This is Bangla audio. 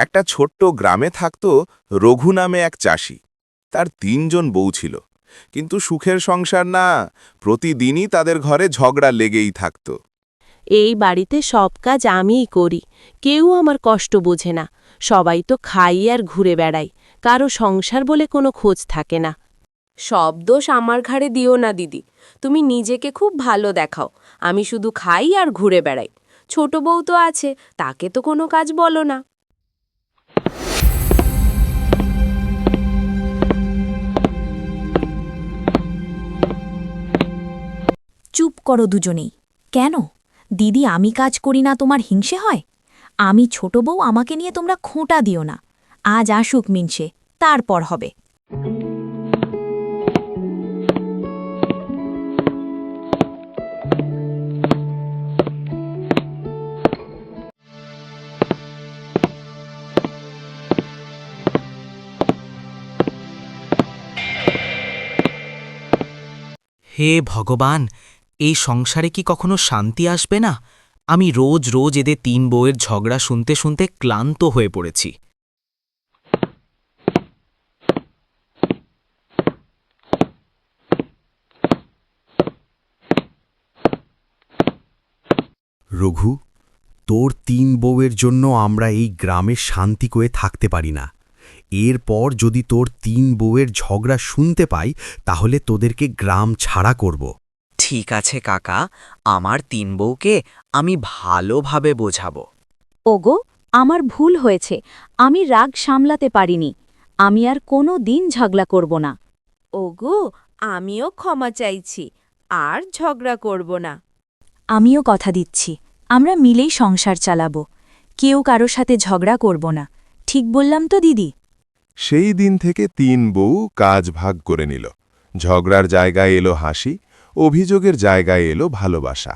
একটা ছোট্ট গ্রামে থাকত রঘু নামে এক চাষি। তার তিনজন বউ ছিল। কিন্তু সুখের সংসার না, প্রতিদিনই তাদের ঘরে ঝগড়া লেগেই থাকত। এই বাড়িতে সব কাজ আমিই করি। কেউ আমার কষ্ট বোঝে না। সবাই তো খাই আর ঘুরে বেড়াই। কারও সংসার বলে কোনো খোঁজ থাকে না। সব দোষ আমার ঘাড়ে দিও না, দিদি। তুমি নিজেকে খুব ভালো দেখাও। আমি শুধু খাই আর ঘুরে বেড়াই। ছোট বউ তো আছে, তাকে তো কোনো কাজ বলো না। করো দুজনেই। কেন? দিদি, আমি কাজ করি না, তোমার হিংসে হয়? আমি ছোট বউ, আমাকে নিয়ে তোমরা খোঁটা দিও না। আজ আসুক মিনসে, তারপর হবে। হে ভগবান এই সংসারে কি কখনো শান্তি আসবে না? আমি রোজ রোজ এদের তিন বউয়ের ঝগড়া শুনতে শুনতে ক্লান্ত হয়ে পড়েছি। রঘু, তোর তিন বউয়ের জন্য আমরা এই গ্রামে শান্তি করে থাকতে পারি না। এরপর যদি তোর তিন বউয়ের ঝগড়া শুনতে পাই, তাহলে তোদেরকে গ্রাম ছাড়া করব। ঠিক আছে কাকা আমার তিন বউকে আমি ভালোভাবে বোঝাবো। ওগো আমার ভুল হয়েছে আমি রাগ সামলাতে পারিনি আমি আর কোনো দিন ঝগড়া করব না। ওগো আমিও ক্ষমা চাইছি আর ঝগড়া করব না। আমিও কথা দিচ্ছি আমরা মিলেই সংসার চালাবো কেউ কারও সাথে ঝগড়া করব না ঠিক বললাম তো দিদি? সেই দিন থেকে তিন বউ কাজ ভাগ করে নিল ঝগড়ার জায়গায় এলো হাসি অভিযোগের জায়গায় এলো ভালোবাসা।